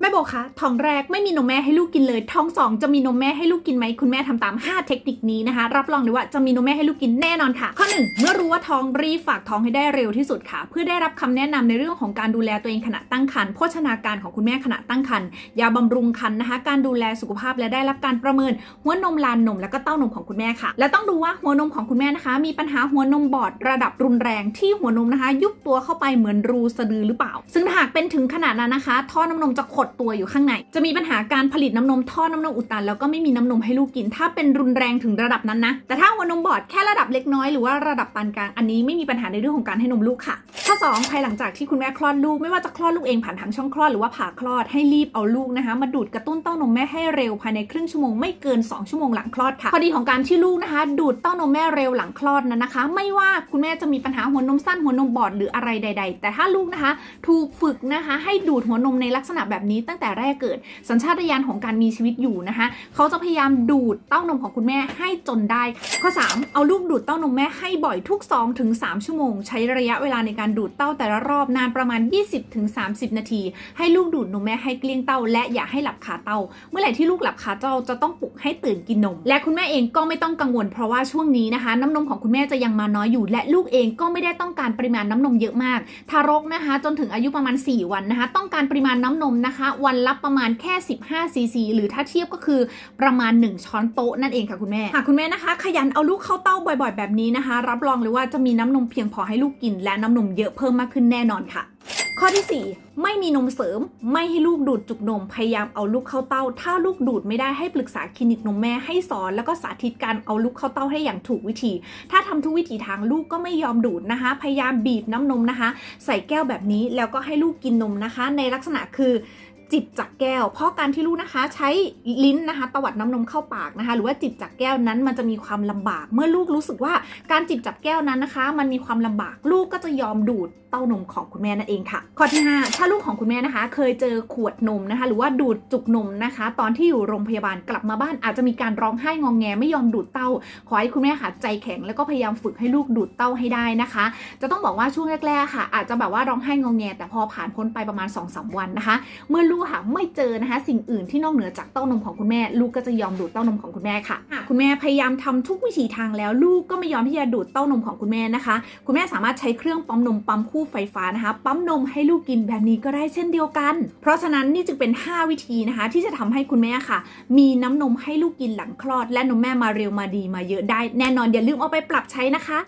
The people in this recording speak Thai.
แม่โบคะท้องแรกไม่มีนมแม่ให้ลูกกินเลยท้องสองจะมีนมแม่ให้ลูกกินไหมคุณแม่ทำตาม 5 เทคนิคนี้นะคะ รับรองเลยว่าจะมีนมแม่ให้ลูกกินแน่นอนค่ะ ข้อหนึ่งเมื่อรู้ว่าท้องรีบฝากท้องให้ได้เร็วที่สุดค่ะ เพื่อได้รับคำแนะนำในเรื่องของการดูแลตัวเองขณะตั้งครรภ์โภชนาการของคุณแม่ขณะตั้งครรภ์ยาบำรุงครรภ์นะคะ การดูแลสุขภาพและได้รับการประเมินหัวนมลานนมและก็เต้านมของคุณแม่ค่ะ และต้องดูว่าหัวนมของคุณแม่นะคะ มีปัญหาหัวนมบอดระดับรุนแรงที่หัวนมนะคะ ยุบตัวเข้าไปเหมือนรูสะดือหรือเปล่า ซึ่งหากเป็นถึงขนาดนั้นนะคะ ท่อน้ำนมจะขดตัวอยู่ข้างใน จะมีปัญหาการผลิตน้ำนมท่อน้ำนมอุดตัน แล้วก็ไม่มีน้ำนมให้ลูกกิน ถ้าเป็นรุนแรงถึงระดับนั้นนะ แต่ถ้าหัวนมบอดแค่ระดับเล็กน้อยหรือว่าระดับปานกลางอันนี้ไม่มีปัญหาในเรื่องของการให้นมลูกค่ะ ข้อ 2 ภายหลังจากที่คุณแม่คลอดลูกไม่ว่าจะคลอดลูกเองผ่านทางช่องคลอดหรือว่าผ่าคลอดให้รีบเอาลูกนะคะ มาดูดกระตุ้นเต้านมแม่ให้เร็วภายในครึ่งชั่วโมงไม่เกิน 2 ชั่วโมงหลังคลอดค่ะพอดีของการที่ลูกนะคะ ดูดเต้านมแม่เร็วหลังคลอดนั้นนะคะ ไม่ว่าคุณแม่จะมีปัญหาหัวนมสั้นหัวนมบอดหรืออะไรใด ๆ แต่ถ้าลูกนะคะ ถูกฝึกนะคะ ให้ดูดหัวนมในลักษณะแบบนี้ตั้งแต่แรกเกิด สัญชาตญาณของการมีชีวิตอยู่นะคะเขาจะพยายามดูดเต้านมของคุณแม่ให้จนได้ ข้อ 3 เอาลูกดูดเต้านมแม่ให้บ่อยทุก 2-3ถึง3ชั่วโมง ใช้ระยะเวลาในการดูดเต้าแต่ละรอบนานประมาณ 20-30ถึง30 นาที ให้ลูกดูดนมแม่ให้เกลี้ยงเต้า และอย่าให้หลับคาเต้า เมื่อไหร่ที่ลูกหลับคาเต้าจะต้องปลุกให้ตื่นกินนม และคุณแม่เองก็ไม่ต้องกังวล เพราะว่าช่วงนี้นะคะ น้ำนมของคุณแม่จะยังมาน้อยอยู่ และลูกเองก็ไม่ได้ต้องการปริมาณน้ำนมเยอะมาก ทารกนะคะ จนถึงอายุประมาณ 4 วันนะคะ ต้องการปริมาณน้ำนมนะคะวันละประมาณแค่ 15 ซีซี หรือถ้าเทียบก็คือประมาณ 1 ช้อนโต๊ะนั่นเองค่ะคุณแม่หากคุณแม่นะคะ ขยันเอาลูกเข้าเต้าบ่อยๆ แบบนี้นะคะ รับรองเลยว่าจะมีน้ำนมเพียงพอให้ลูกกิน และน้ำนมเยอะเพิ่มมากขึ้นแน่นอนค่ะ ข้อที่ 4 ไม่มีนมเสริม ไม่ให้ลูกดูดจุกนม พยายามเอาลูกเข้าเต้า ถ้าลูกดูดไม่ได้ให้ปรึกษาคลินิกนมแม่ให้สอน แล้วก็สาธิตการเอาลูกเข้าเต้าให้อย่างถูกวิธี ถ้าทำทุกวิถีทางลูกก็ไม่ยอมดูดนะคะ พยายามบีบน้ำนมนะคะ ใส่แก้วแบบนี้แล้วก็ให้ลูกกินนมนะคะ ในลักษณะคือ จิบจากแก้ว เพราะการที่ลูกนะคะใช้ลิ้นนะคะตวัดน้ำนมเข้าปากนะคะ หรือว่าจิบจากแก้วนั้นมันจะมีความลำบาก เมื่อลูกรู้สึกว่าการจิบจากแก้วนั้นนะคะ มันมีความลำบาก ลูกก็จะยอมดูดเต้านมของคุณแม่นั่นเองค่ะ ข้อที่ 5 ถ้าลูกของคุณแม่นะคะ เคยเจอขวดนมนะคะ หรือว่าดูดจุกนมนะคะ ตอนที่อยู่โรงพยาบาลกลับมาบ้านอาจจะมีการร้องไห้งองแงไม่ยอมดูดเต้า ขอให้คุณแม่ค่ะใจแข็งแล้วก็พยายามฝึกให้ลูกดูดเต้าให้ได้นะคะ จะต้องบอกว่าช่วงแรกๆค่ะ อาจจะแบบว่าร้องไห้งองแงแต่พอผ่านพ้นไปประมาณ2อสวันนะคะ เมื่อลูกค่ะไม่เจอนะคะ สิ่งอื่นที่นอกเหนือจากเต้านมของคุณแม่ ลูกก็จะยอมดูดเต้านมของคุณแม่ค่ะหากคุณแม่พยายามทำทุกวิถีทางแล้ว ลูกก็ไม่ยอมที่จะดูดเต้านมของคุณแม่นะคะ คุณแม่สามารถใช้เครื่องปั๊มนมปั๊มคู่ไฟฟ้านะคะ ปั๊มนมให้ลูกกินแบบนี้ก็ได้เช่นเดียวกัน เพราะฉะนั้นนี่จึงเป็น 5 วิธีนะคะ ที่จะทำให้คุณแม่ค่ะ มีน้ำนมให้ลูกกินหลังคลอด และนมแม่มาเร็วมาดีมาเยอะได้ แน่นอนอย่าลืมเอาไปปรับใช้นะคะ